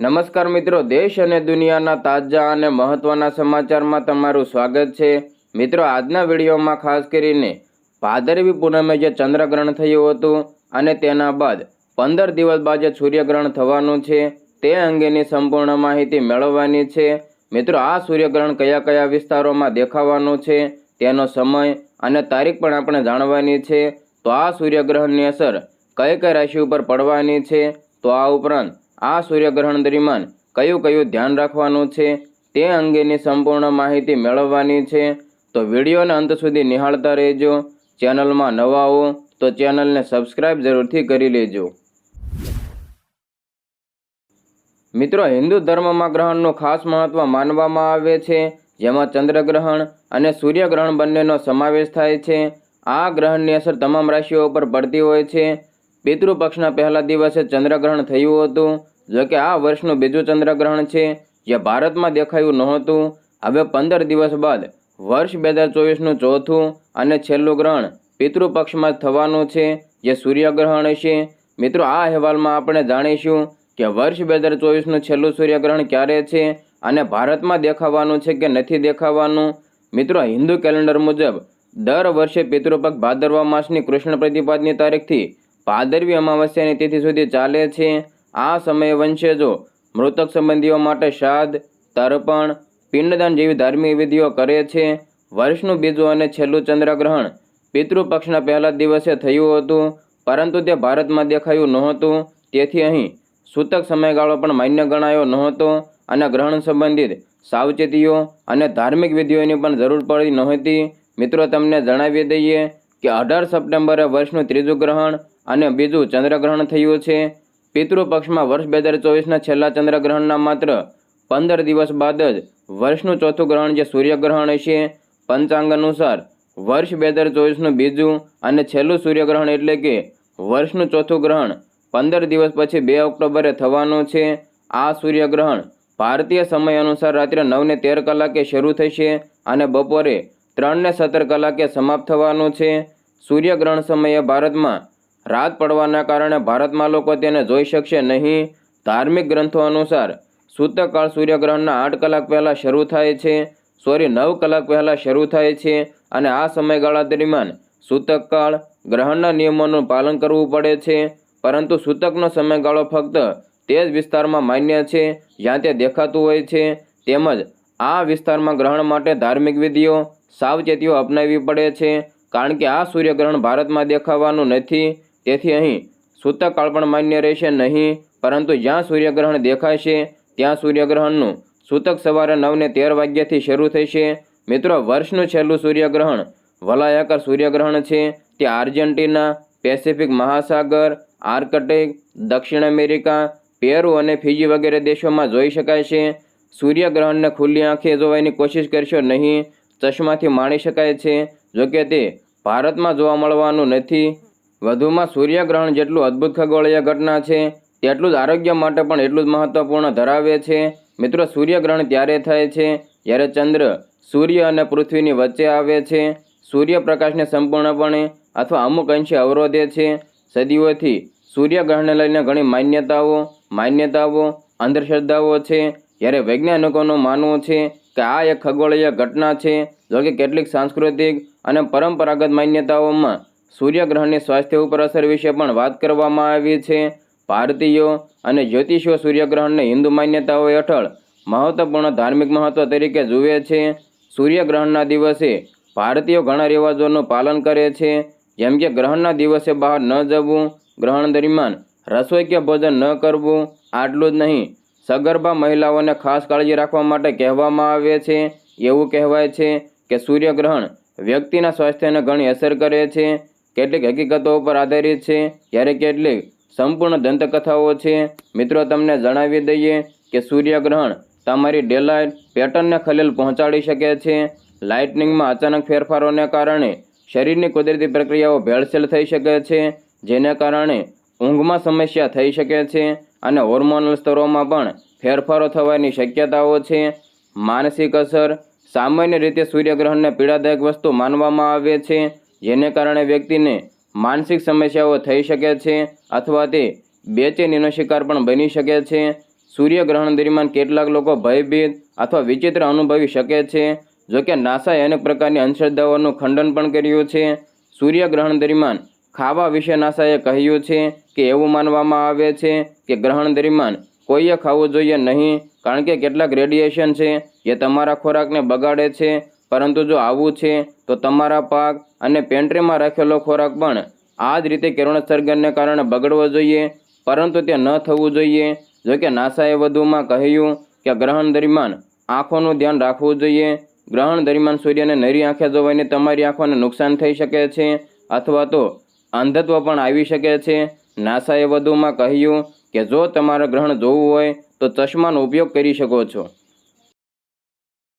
નમસ્કાર મિત્રો, દેશ અને દુનિયાના તાજા અને મહત્વના સમાચારમાં તમારું સ્વાગત છે. મિત્રો, આજના વિડીયોમાં ખાસ કરીને ભાદરવી પૂનમે જે ચંદ્રગ્રહણ થયું હતું અને તેના બાદ પંદર દિવસ બાદ જે સૂર્યગ્રહણ થવાનું છે, તે અંગેની સંપૂર્ણ માહિતી મેળવવાની છે. મિત્રો, આ સૂર્યગ્રહણ કયા કયા વિસ્તારોમાં દેખાવાનું છે, તેનો સમય અને તારીખ પણ આપણે જાણવાની છે. તો આ સૂર્યગ્રહણની અસર કઈ કઈ રાશિ ઉપર પડવાની છે, તો આ ઉપરાંત આ સૂર્યગ્રહણ દરમિયાન કયું કયું ધ્યાન રાખવાનું છે તે અંગેની સંપૂર્ણ માહિતી મેળવવાની છે. તો વિડીયોને અંત સુધી નિહાળતા રહેજો. ચેનલમાં નવા હો તો ચેનલને સબસ્ક્રાઇબ જરૂરથી કરી લેજો. મિત્રો, હિન્દુ ધર્મમાં ગ્રહણનું ખાસ મહત્વ માનવામાં આવે છે. જેમાં ચંદ્રગ્રહણ અને સૂર્યગ્રહણ બંનેનો સમાવેશ થાય છે. આ ગ્રહણની અસર તમામ રાશિઓ ઉપર પડતી હોય છે. પિતૃપક્ષના પહેલા દિવસે ચંદ્રગ્રહણ થયું હતું. જોકે આ વર્ષનું બીજું ચંદ્રગ્રહણ છે, જે ભારતમાં દેખાયું નહોતું. હવે પંદર દિવસ બાદ વર્ષ બે હજાર ચોવીસનું ચોથું અને છેલ્લું ગ્રહણ પિતૃપક્ષમાં થવાનું છે, જે સૂર્યગ્રહણ હશે મિત્રો, આ અહેવાલમાં આપણે જાણીશું કે વર્ષ બે હજાર ચોવીસનું છેલ્લું સૂર્યગ્રહણ ક્યારે છે અને ભારતમાં દેખાવાનું છે કે નથી દેખાવાનું. મિત્રો, હિન્દુ કેલેન્ડર મુજબ દર વર્ષે પિતૃપક્ષ ભાદરવા માસની કૃષ્ણ પ્રતિપાદની તારીખથી ભાદરવી અમાવસ્યાની તિથિ સુધી ચાલે છે. આ સમયે વંશજો મૃતક સંબંધીઓ માટે શ્રાદ્ધ, તર્પણ, પિંડદાન જેવી ધાર્મિક વિધિઓ કરે છે. વર્ષનું બીજું અને છેલ્લું ચંદ્રગ્રહણ પિતૃપક્ષના પહેલા દિવસે થયું હતું, પરંતુ તે ભારતમાં દેખાયું નહોતું. તેથી અહીં સૂતક સમયગાળો પણ માન્ય ગણાયો નહોતો અને ગ્રહણ સંબંધિત સાવચેતીઓ અને ધાર્મિક વિધિઓની પણ જરૂર પડી નહોતી. મિત્રો, તમને જણાવી દઈએ કે અઢાર સપ્ટેમ્બરે વર્ષનું ત્રીજું ગ્રહણ અને બીજું ચંદ્રગ્રહણ થયું છે. પિતૃપક્ષમાં વર્ષ બે હજાર ચોવીસના છેલ્લા ચંદ્રગ્રહણના માત્ર પંદર દિવસ બાદ જ વર્ષનું ચોથું ગ્રહણ જે સૂર્યગ્રહણ હશે. પંચાંગ અનુસાર વર્ષ બે હજાર ચોવીસનું બીજું અને છેલ્લું સૂર્યગ્રહણ એટલે કે વર્ષનું ચોથું ગ્રહણ પંદર દિવસ પછી બે ઓક્ટોબરે થવાનું છે. આ સૂર્યગ્રહણ ભારતીય સમય અનુસાર રાત્રે નવને તેર કલાકે શરૂ થશે અને બપોરે ત્રણને સત્તર કલાકે સમાપ્ત થવાનું છે. સૂર્યગ્રહણ સમયે ભારતમાં રાત પડવાના કારણે ભારતમાં લોકો તેને જોઈ શકશે નહીં. ધાર્મિક ગ્રંથો અનુસાર સૂતકકાળ સૂર્યગ્રહણના આઠ કલાક પહેલાં શરૂ થાય છે, સોરી, નવ કલાક પહેલાં શરૂ થાય છે અને આ સમયગાળા દરમિયાન સૂતકકાળ ગ્રહણના નિયમોનું પાલન કરવું પડે છે. પરંતુ સૂતકનો સમયગાળો ફક્ત તે જ વિસ્તારમાં માન્ય છે જ્યાં તે દેખાતું હોય છે. તેમજ આ વિસ્તારમાં ગ્રહણ માટે ધાર્મિક વિધિઓ, સાવચેતીઓ અપનાવવી પડે છે. કારણ કે આ સૂર્યગ્રહણ ભારતમાં દેખાવાનું નથી. તેથી અહીં સૂતકકાળ પણ માન્ય રહેશે નહીં, પરંતુ જ્યાં સૂર્યગ્રહણ દેખાશે, ત્યાં સૂર્યગ્રહણનું સૂતક સવારે નવને તેર વાગ્યાથી શરૂ થશે. મિત્રો, વર્ષનું છેલ્લું સૂર્યગ્રહણ વલાયાકાર સૂર્યગ્રહણ છે. તે આર્જેન્ટિના, પેસિફિક મહાસાગર, આર્કટિક, દક્ષિણ અમેરિકા, પેરુ અને ફિજી વગેરે દેશોમાં જોઈ શકાય છે. સૂર્યગ્રહણને ખુલ્લી આંખે જોવાની કોશિશ કરશો નહીં, ચશ્માથી માણી શકાય છે. જોકે તે ભારતમાં જોવા મળવાનું નથી. વધુમાં સૂર્યગ્રહણ જેટલું અદ્ભુત ખગોળીય ઘટના છે, તેટલું જ આરોગ્ય માટે પણ એટલું જ મહત્વપૂર્ણ ધરાવે છે. મિત્રો, સૂર્યગ્રહણ ત્યારે થાય છે જ્યારે ચંદ્ર, સૂર્ય અને પૃથ્વીની વચ્ચે આવે છે. સૂર્યપ્રકાશને સંપૂર્ણપણે અથવા અમુક અંશે અવરોધે છે. સદીઓથી સૂર્યગ્રહણને લઈને ઘણી માન્યતાઓ માન્યતાઓ, અંધશ્રદ્ધાઓ છે. જ્યારે વૈજ્ઞાનિકોનું માનવું છે કે આ એક ખગોળીય ઘટના છે, જોકે કેટલીક સાંસ્કૃતિક અને પરંપરાગત માન્યતાઓમાં સૂર્યગ્રહણની સ્વાસ્થ્ય ઉપર અસર વિશે પણ વાત કરવામાં આવી છે. ભારતીયો અને જ્યોતિષીઓ સૂર્યગ્રહણને હિન્દુ માન્યતાઓ હેઠળ મહત્વપૂર્ણ ધાર્મિક મહત્વ તરીકે જુએ છે. સૂર્યગ્રહણના દિવસે ભારતીયો ઘણા રિવાજોનું પાલન કરે છે. જેમ કે ગ્રહણના દિવસે બહાર ન જવું, ગ્રહણ દરમિયાન રસોઈ કે ભોજન ન કરવું, આટલું જ નહીં. સગર્ભા મહિલાઓને ખાસ કાળજી રાખવા માટે કહેવામાં આવે છે. એવું કહેવાય છે કે સૂર્યગ્રહણ વ્યક્તિના સ્વાસ્થ્યને ઘણી અસર કરે છે. કેટલીક હકીકતો ઉપર આધારિત છે. જ્યારે કેટલીક સંપૂર્ણ દંતકથાઓ છે, મિત્રો, તમને જણાવી દઈએ કે સૂર્યગ્રહણ તમારી ડેલાઇટ પેટર્નને ખલેલ પહોંચાડી શકે છે. લાઇટનિંગમાં અચાનક ફેરફારોને કારણે શરીરની કુદરતી પ્રક્રિયાઓ ભેળસેળ થઈ શકે છે, જેને કારણે ઊંઘમાં સમસ્યા થઈ શકે છે અને હોર્મોનલ સ્તરોમાં પણ ફેરફારો થવાની શક્યતાઓ છે. માનસિક અસર સામાન્ય રીતે સૂર્યગ્રહણને પીડાદાયક વસ્તુ માનવામાં આવે છે. જેને કારણે વ્યક્તિને માનસિક સમસ્યાઓ થઈ શકે છે અથવા તે બેચેનીનો શિકાર પણ બની શકે છે. સૂર્યગ્રહણ દરમિયાન કેટલાક લોકો ભયભીત અથવા વિચિત્ર અનુભવી શકે છે જોકે નાસાએ અનેક પ્રકારની અંધશ્રદ્ધાઓનું ખંડન પણ કર્યું છે. સૂર્યગ્રહણ દરમિયાન ખાવા વિશે નાસાએ કહ્યું છે કે એવું માનવામાં આવે છે કે ગ્રહણ દરમિયાન કોઈએ ખાવું જોઈએ નહીં, કારણ કે કેટલાક રેડિયેશન છે જે તમારા ખોરાકને બગાડે છે પરંતુ જો આવું છે, તો તમારા પાક અને પેન્ટ્રીમાં રાખેલો ખોરાક પણ આ જ રીતે કિરણોત્સર્ગનને કારણે બગડવો જોઈએ. પરંતુ તે ન થવું જોઈએ. જોકે નાસાએ વધુમાં કહ્યું કે ગ્રહણ દરમિયાન આંખોનું ધ્યાન રાખવું જોઈએ. ગ્રહણ દરમિયાન સૂર્યને નરી આંખે જોવાને તમારી આંખોને નુકસાન થઈ શકે છે અથવા તો અંધત્વ પણ આવી શકે છે. નાસાએ વધુમાં કહ્યું કે જો તમારે ગ્રહણ જોવું હોય, તો ચશ્માનો ઉપયોગ કરી શકો છો.